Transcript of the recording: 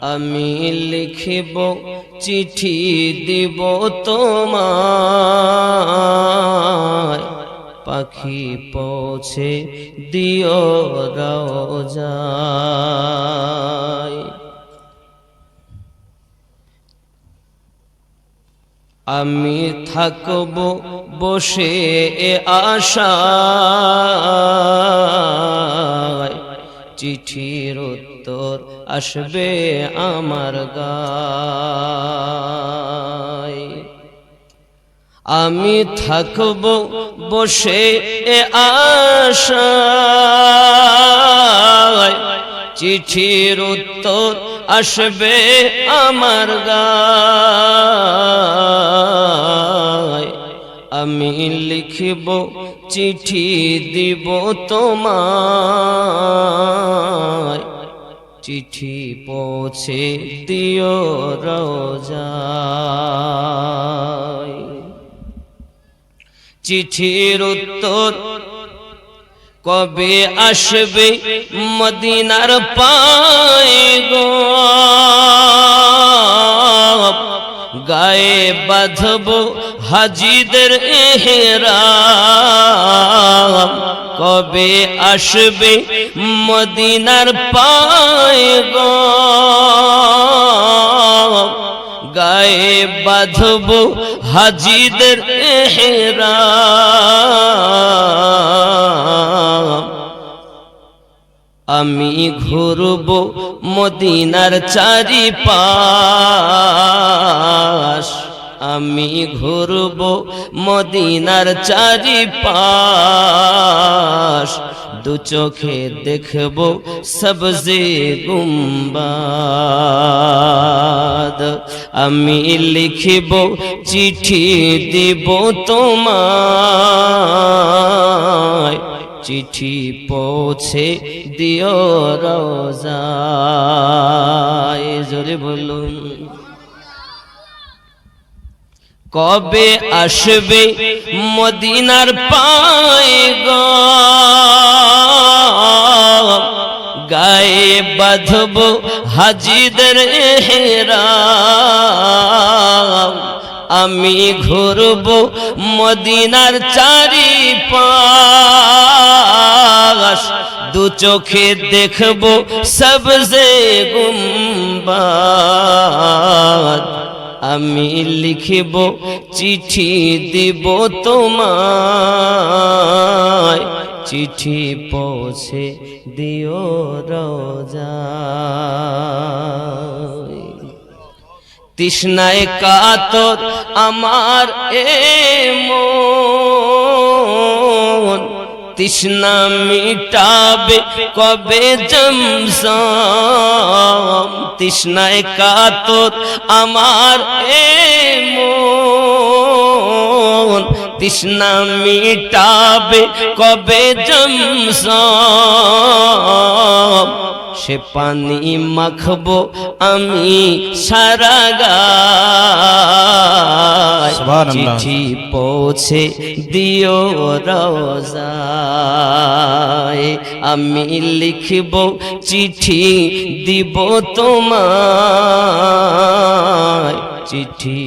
আমি লিখিব, চিঠি দিব তোমায়। পাখি পৌঁছে দিও যায় আমি থাকব বসে এ আশায়। চিঠির উত্তর আসবে আমার গায়। আমি থাকব বসে এ আশায়। চিঠির উত্তর আসবে আমার গায়। আমি লিখিব, চিঠি দিব তোমায়। চিঠি পৌঁছে দিও রোজায়। চিঠির উত্তর, কবে আসবে মদিনার পায় গো গায়ে বাঁধব হাজিদের এহরাম। কবে আসবে মদিনার পায় গো গায়ে বাঁধব হাজিদের এহরাম। আমি ঘুরব মদিনার চারি পাশ আমি ঘুরব মদিনার চারি পাশ দু চোখে দেখব সবজে গুম্বাদ। আমি লিখিব, চিঠি দিব তোমায়। চিঠি পৌঁছে দিও রোজায়। জোরে বলুন। কবে আসবে মদিনার পায় গায়ে বাঁধব হাজিদের হেরাম। আমি ঘুরব মদিনার চারি পাশ দু চোখে দেখব সবজে গুম্বাদ আমি লিখিব, চিঠি দিব তোমায়। চিঠি পৌঁছে দিও রোজায় তৃষ্ণায় কাতর আমার এ মন। তৃষ্ণা মিটাবে কবে জমসম তৃষ্ণায় কাতর আমার এ তৃষ্ণা মিটাবে কবে জমসম? সে পানি মাখবো আমি সারা। চিঠি পৌঁছে দিও রোজায় আমি লিখব চিঠি দিব তোমায়। চিঠি